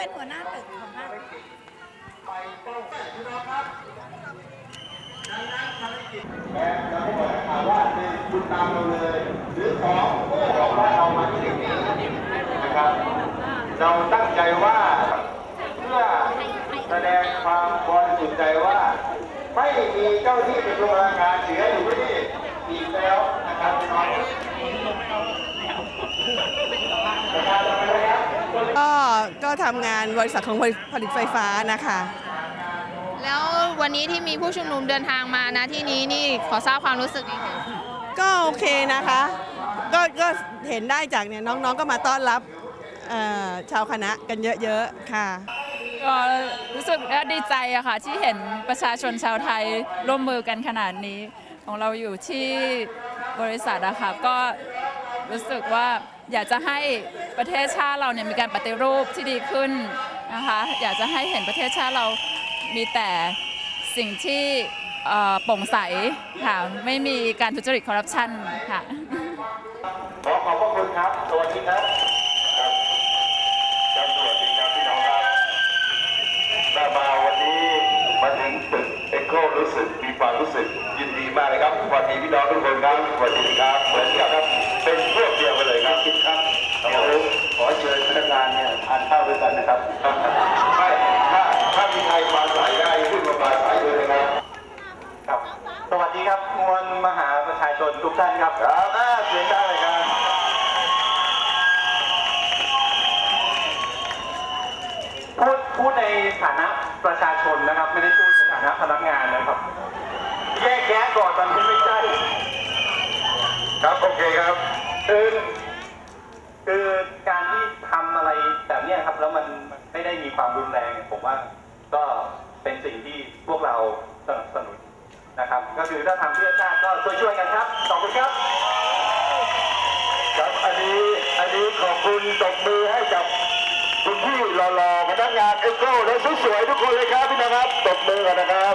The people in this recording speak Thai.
เป็นหัวหน้าตึกของภาคและเราก็บอกข่าวว่าหนึ่งคุณตามเราเลย หรือสองบอกว่าเรามาที่นี่นะครับ เราตั้งใจว่าเพื่อแสดงความบริสุทธิ์ใจว่า ไม่มีเจ้าที่เป็นตัวราการเสียอยู่ที่นี่อีกแล้วนะครับพี่น้องประชาชนนะครับ ก็ก็ทำงานบริษัทของผลิตไฟฟ้านะคะ แล้ววันนี้ที่มีผู้ชุมนุมเดินทางมานะที่นี้นี่ขอทราบความรู้สึกนิดนึงก็โอเคนะคะ ก็ก็เห็นได้จากเนี่ยน้องๆก็มาต้อนรับเอ่อชาวคณะกันเยอะๆค่ะก็รู้สึกว่าดีใจอะค่ะที่เห็นประชาชนชาวไทยร่วมมือกันขนาดนี้ ของเราอยู่ที่บริษัทอะค่ะก็รู้สึกว่า อยากจะให้ประเทศชาติเราเนี่ยมีการปฏิรูปที่ดีขึ้นนะคะอยากจะให้เห็นประเทศชาติเรามีแต่สิ่งที่โปร่งใสค่ะไม่มีการทุจริตคอร์รัปชันค่ะขอขอบพระคุณครับสวัสดีครับครับครับสวัสดีครับพี่น้องครับได้มาวันนี้มาถึงตึกเอ็กโครู้สึกมีความรู้สึกยินดีมากเลยครับสวัสดีพี่น้องทุกคนครับสวัสดีครับเหมือนกับครับเป็น พวกเดียวกันเลยครับคิดครับเดี๋ยวขอเชิญพนักงานเนี่ยทานข้าวด้วยกันนะครับไม่ถ้าถ้ามีใครมาสายได้ขึ้นมาปราสายเลยนะครับครับ สวัสดีครับมวลมหาประชาชนทุกท่านครับครับอ่าเสียงได้เลยครับพูดพูดในฐานะประชาชนนะครับ ไม่ได้พูดในฐานะพนักงานนะครับ แยกแยะก่อนตอนนี้ไม่ใช่ครับ โอเคครับคือ คือการที่ทำอะไรแบบเนี้ยครับแล้วมันไม่ได้มีความรุนแรงผมว่าก็เป็นสิ่งที่พวกเราสนับสนุนนะครับ ก็คือถ้าทำเพื่อชาติก็ช่วยๆกันครับขอบคุณครับครับอันนี้อันนี้ขอบคุณตบมือให้กับคุณพี่หล่อๆพนักงานเอ็กโก้และสวยๆทุกคนเลยครับพี่น้องครับตบมือกันนะครับ